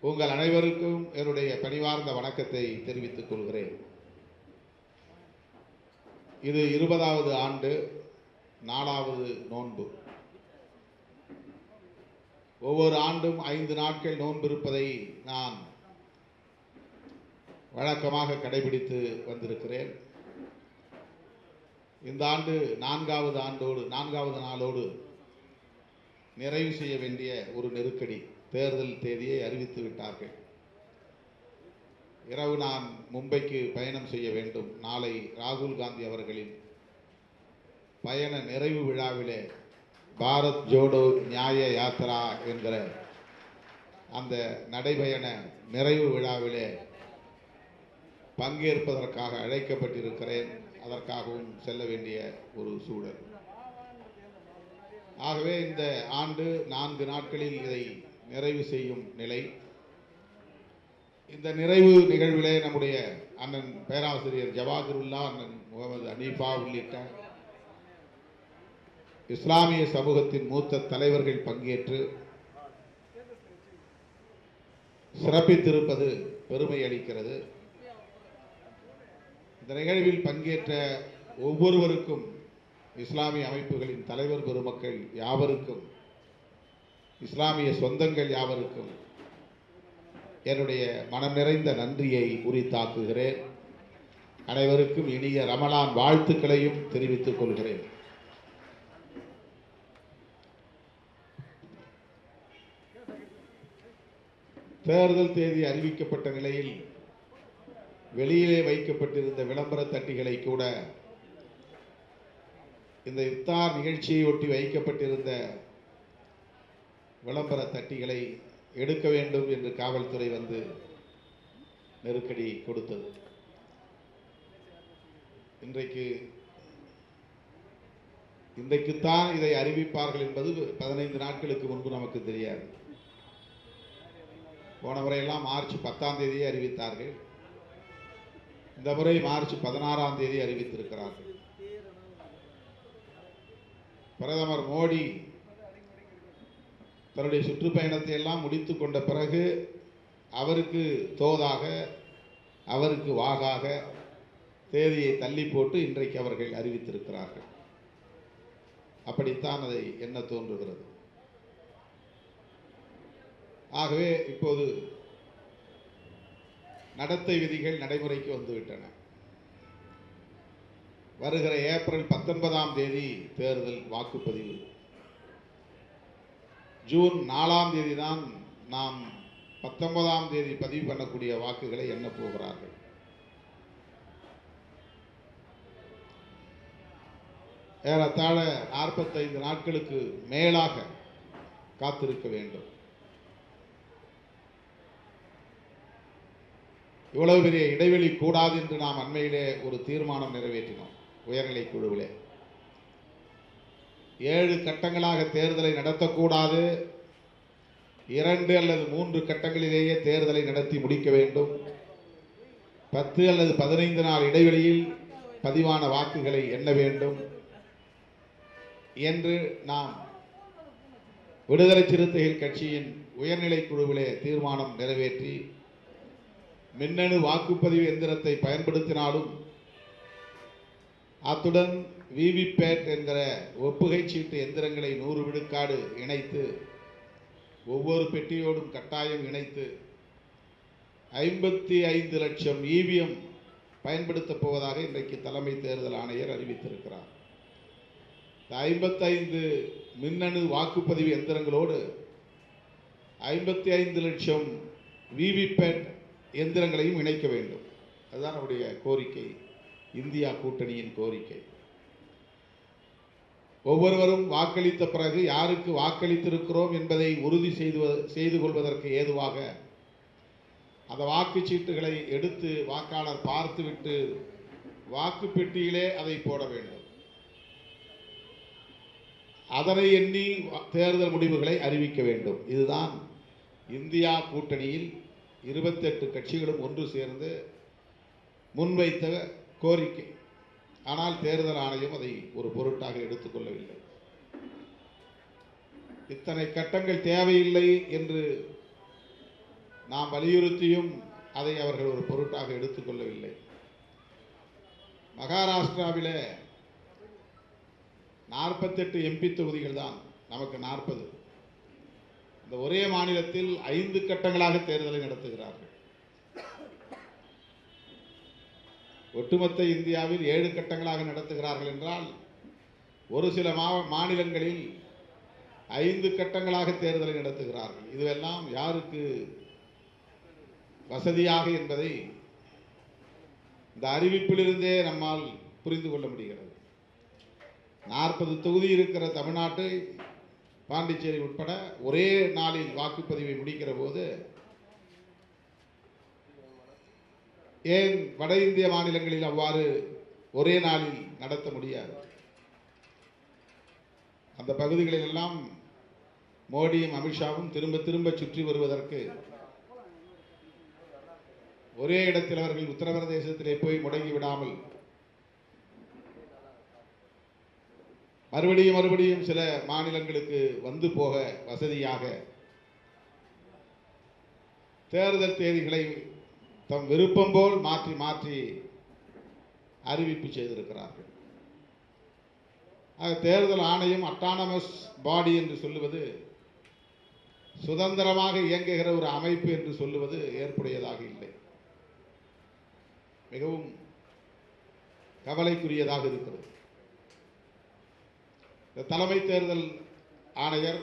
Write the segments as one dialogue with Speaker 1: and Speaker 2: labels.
Speaker 1: உங்கள் அனைவருக்கும் என்னுடைய பணிவார்ந்த வணக்கத்தை தெரிவித்துக் கொள்கிறேன். இது இருபதாவது ஆண்டு நாலாவது நோன்பு. ஒவ்வொரு ஆண்டும் ஐந்து நாட்கள் நோன்பு இருப்பதை நான் வழக்கமாக கடைபிடித்து வந்திருக்கிறேன். இந்த ஆண்டு நான்காவது ஆண்டோடு நான்காவது நாளோடு நிறைவு செய்ய வேண்டிய ஒரு நெருக்கடி. தேர்தல் தேதியை அறிவித்து விட்டார்கள். இரவு நான் மும்பைக்கு பயணம் செய்ய வேண்டும். நாளை ராகுல் காந்தி அவர்களின் பயண நிறைவு விழாவிலே பாரத் ஜோடோ நியாய யாத்ரா என்கிற அந்த நடைபயண நிறைவு விழாவிலே பங்கேற்பதற்காக அழைக்கப்பட்டிருக்கிறேன். அதற்காகவும் செல்ல வேண்டிய ஒரு சூழல். ஆகவே இந்த ஆண்டு நான்கு நாட்களில் இதை நிறைவு செய்யும் நிலை. இந்த நிறைவு நிகழ்விலே நம்முடைய அண்ணன் பேராசிரியர் ஜவாஹருல்லா அண்ணன் முகமது அனீஃபா உள்ளிட்ட இஸ்லாமிய சமூகத்தின் மூத்த தலைவர்கள் பங்கேற்று சிறப்பித்திருப்பது பெருமை அளிக்கிறது. இந்த நிகழ்வில் பங்கேற்ற ஒவ்வொருவருக்கும் இஸ்லாமிய அமைப்புகளின் தலைவர் பெருமக்கள் யாவருக்கும் இஸ்லாமிய சொந்தங்கள் யாவருக்கும் என்னுடைய மனம் நிறைந்த நன்றியை உரித்தாக்குகிறேன். அனைவருக்கும் இனிய ரமலான் வாழ்த்துக்களையும் தெரிவித்துக் கொள்கிறேன். தேர்தல் தேதி அறிவிக்கப்பட்ட நிலையில் வெளியிலே வைக்கப்பட்டிருந்த விளம்பர தட்டிகளை கூட இந்த இஃப்தார் நிகழ்ச்சியை ஒட்டி வைக்கப்பட்டிருந்த விளம்பர தட்டிகளை எடுக்க வேண்டும் என்று காவல்துறை வந்து நெருக்கடி கொடுத்தது. இன்றைக்கு இன்றைக்குத்தான் இதை அறிவிப்பார்கள் என்பது பதினைந்து நாட்களுக்கு முன்பு நமக்கு தெரியாது. போன முறையெல்லாம் மார்ச் பத்தாம் தேதியே அறிவித்தார்கள். இந்த முறை மார்ச் பதினாறாம் தேதி அறிவித்திருக்கிறார்கள். பிரதமர் மோடி தன்னுடைய சுற்றுப்பயணத்தை எல்லாம் முடித்து கொண்ட பிறகு அவருக்கு தோதாக அவருக்கு வாகாக தேதியை தள்ளி போட்டு இன்றைக்கு அவர்கள் அறிவித்திருக்கிறார்கள். அப்படித்தான் அதை என்ன தோன்றுகிறது. ஆகவே இப்போது நடத்தை விதிகள் நடைமுறைக்கு வந்துவிட்டன. வருகிற ஏப்ரல் பத்தொன்பதாம் தேதி தேர்தல் வாக்குப்பதிவு. ஜூன் நாலாம் தேதி தான் நாம் பத்தொன்பதாம் தேதி பதிவு பண்ணக்கூடிய வாக்குகளை எண்ண போகிறார்கள். ஏறத்தாழ நாற்பத்தைந்து நாட்களுக்கு மேலாக காத்திருக்க வேண்டும். இவ்வளவு பெரிய இடைவெளி கூடாது என்று நாம் அண்மையிலே ஒரு தீர்மானம் நிறைவேற்றினோம். உயர்நிலை குழுவிலே. ஏழு கட்டங்களாக தேர்தலை நடத்தக்கூடாது. இரண்டு அல்லது மூன்று கட்டங்களிலேயே தேர்தலை நடத்தி முடிக்க வேண்டும். பத்து அல்லது பதினைந்து நாள் இடைவெளியில் பதிவான வாக்குகளை எண்ண வேண்டும். என்று நாம் விடுதலை சிறுத்தைகள் கட்சியின் உயர்நிலை குழுவிலே தீர்மானம் நிறைவேற்றி மின்னணு வாக்குப்பதிவு எந்திரத்தை பயன்படுத்தினாலும் அத்துடன் விவிபேட் என்கிற ஒப்புகை சீட்டு எந்திரங்களை நூறு விழுக்காடு இணைத்து ஒவ்வொரு பெட்டியோடும் கட்டாயம் இணைத்து ஐம்பத்தி ஐந்து லட்சம் இவிஎம் பயன்படுத்தப் போவதாக இன்றைக்கு தலைமை தேர்தல் ஆணையர் அறிவித்திருக்கிறார். இந்த ஐம்பத்தைந்து மின்னணு வாக்குப்பதிவு எந்திரங்களோடு ஐம்பத்தி ஐந்து லட்சம் விவிபேட் எந்திரங்களையும் இணைக்க வேண்டும். அதுதான் நம்முடைய கோரிக்கை. இந்தியா கூட்டணியின் கோரிக்கை. ஒவ்வொருவரும் வாக்களித்த பிறகு யாருக்கு வாக்களித்திருக்கிறோம் என்பதை உறுதி செய்து செய்து கொள்வதற்கு ஏதுவாக அந்த வாக்குச்சீட்டுகளை எடுத்து வாக்காளர் பார்த்துவிட்டு வாக்குப்பெட்டியிலே அதை போட வேண்டும். அதனை எண்ணி தேர்தல் முடிவுகளை அறிவிக்க வேண்டும். இதுதான் இந்தியா கூட்டணியில் இருபத்தெட்டு கட்சிகளும் ஒன்று சேர்ந்து முன்வைத்த கோரிக்கை. ஆனால் தேர்தல் ஆணையம் அதை ஒரு பொருட்டாக எடுத்துக்கொள்ளவில்லை. இத்தனை கட்டங்கள் தேவையில்லை என்று நாம் வலியுறுத்தியும் அதை அவர்கள் ஒரு பொருட்டாக எடுத்துக்கொள்ளவில்லை. மகாராஷ்டிராவில் நாற்பத்தெட்டு எம்பி தொகுதிகள் தான் நமக்கு நாற்பது. இந்த ஒரே மாநிலத்தில் ஐந்து கட்டங்களாக தேர்தலை நடத்துகிறார்கள். ஒட்டுமொத்த இந்தியாவில் ஏழு கட்டங்களாக நடத்துகிறார்கள் என்றால் ஒரு சில மா மாநிலங்களில் ஐந்து கட்டங்களாக தேர்தலை நடத்துகிறார்கள். இதுவெல்லாம் யாருக்கு வசதியாக என்பதை இந்த அறிவிப்பிலிருந்தே நம்மால் புரிந்து கொள்ள முடிகிறது. நாற்பது தொகுதி இருக்கிற தமிழ்நாட்டை பாண்டிச்சேரி உட்பட ஒரே நாளில் வாக்குப்பதிவை முடிக்கிற போது ஏன் வட இந்திய மாநிலங்களில் அவ்வாறு ஒரே நாளில் நடத்த முடியாது? அந்த பகுதிகளிலெல்லாம் மோடியும் அமித்ஷாவும் திரும்ப திரும்ப சுற்றி வருவதற்கு ஒரே இடத்தில் அவர்கள் உத்தரப்பிரதேசத்திலே போய் முடங்கி விடாமல் மறுபடியும் மறுபடியும் சில மாநிலங்களுக்கு வந்து போக வசதியாக தேர்தல் தேதிகளை தம் விருப்பம் போல் மாற்றி மாற்றி அறிவிப்பு செய்திருக்கிறார்கள். ஆக தேர்தல் ஆணையம் அட்டானமஸ் பாடி என்று சொல்லுவது சுதந்திரமாக இயங்குகிற ஒரு அமைப்பு என்று சொல்லுவது ஏற்புடையதாக இல்லை. மிகவும் கவலைக்குரியதாக இருக்கிறது. இந்த தலைமை தேர்தல் ஆணையர்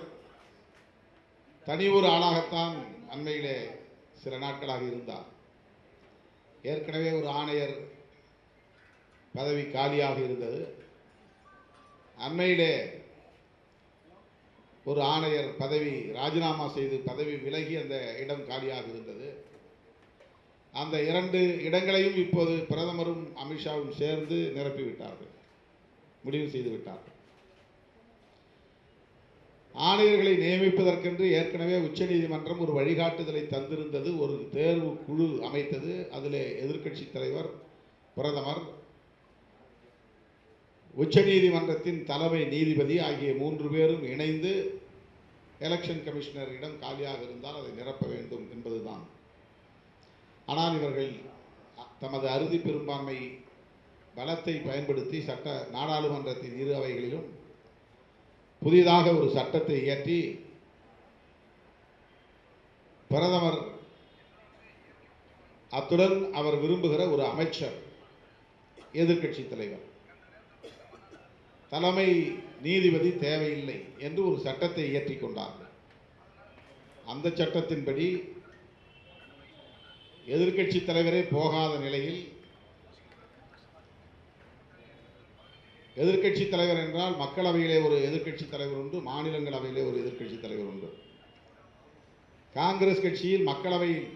Speaker 1: தனி ஒரு ஆளாகத்தான் அண்மையிலே சில நாட்களாக இருந்தார். ஏற்கனவே ஒரு ஆணையர் பதவி காலியாக இருந்தது. அண்மையிலே ஒரு ஆணையர் பதவி ராஜினாமா செய்து பதவி விலகி அந்த இடம் காலியாக இருந்தது. அந்த இரண்டு இடங்களையும் இப்போது பிரதமரும் அமித்ஷாவும் சேர்ந்து நிரப்பிவிட்டார்கள் முடிவு செய்து விட்டார்கள். ஆணையர்களை நியமிப்பதற்கென்று ஏற்கனவே உச்சநீதிமன்றம் ஒரு வழிகாட்டுதலை தந்திருந்தது ஒரு தேர்வு குழு அமைத்தது. அதில் எதிர்க்கட்சி தலைவர் பிரதமர் உச்சநீதிமன்றத்தின் தலைமை நீதிபதி ஆகிய மூன்று பேரும் இணைந்து எலெக்ஷன் கமிஷனரிடம் காலியாக இருந்தால் அதை நிரப்ப வேண்டும் என்பதுதான். ஆனால் இவர்கள் தமது அறுதி பெரும்பான்மை பலத்தை பயன்படுத்தி சட்ட நாடாளுமன்றத்தின் இரு அவைகளிலும் புதிதாக ஒரு சட்டத்தை இயற்றி பிரதமர் அத்துடன் அவர் விரும்புகிற ஒரு அமைச்சர் எதிர்கட்சி தலைவர். தலைமை நீதிபதி தேவையில்லை என்று ஒரு சட்டத்தை இயற்றி கொண்டார்கள். அந்த சட்டத்தின்படி எதிர்க்கட்சி தலைவரே போகாத நிலையில் எதிர்க்கட்சி தலைவர் என்றால் மக்களவையிலே ஒரு எதிர்க்கட்சி தலைவர் உண்டு மாநிலங்களவையிலே ஒரு எதிர்க்கட்சி தலைவர் உண்டு. காங்கிரஸ் கட்சியில் மக்களவையில்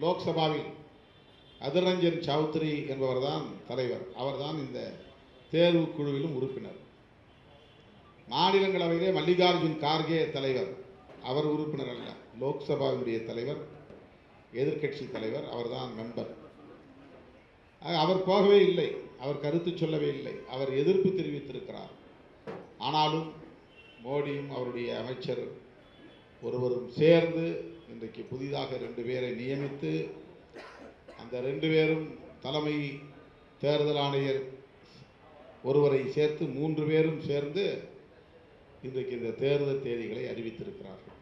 Speaker 1: லோக்சபாவில் அதிரஞ்சன் சௌத்ரி என்பவர்தான் தலைவர். அவர்தான் இந்த தேர்வு குழுவிலும் உறுப்பினர். மாநிலங்களவையிலே மல்லிகார்ஜுன் கார்கே தலைவர். அவர் உறுப்பினர் அல்ல லோக்சபாவினுடைய தலைவர் எதிர்க்கட்சி தலைவர் அவர்தான் மெம்பர். அவர் போகவே இல்லை. அவர் கருத்து சொல்லவே இல்லை. அவர் எதிர்ப்பு தெரிவித்திருக்கிறார். ஆனாலும் மோடியும் அவருடைய அமைச்சர் ஒருவரும் சேர்ந்து இன்றைக்கு புதிதாக ரெண்டு பேரை நியமித்து அந்த ரெண்டு பேரும் தலைமை தேர்தல் ஆணையர் ஒருவரை சேர்த்து மூன்று பேரும் சேர்ந்து இன்றைக்கு இந்த தேர்தல் தேதிகளை அறிவித்திருக்கிறார்கள்.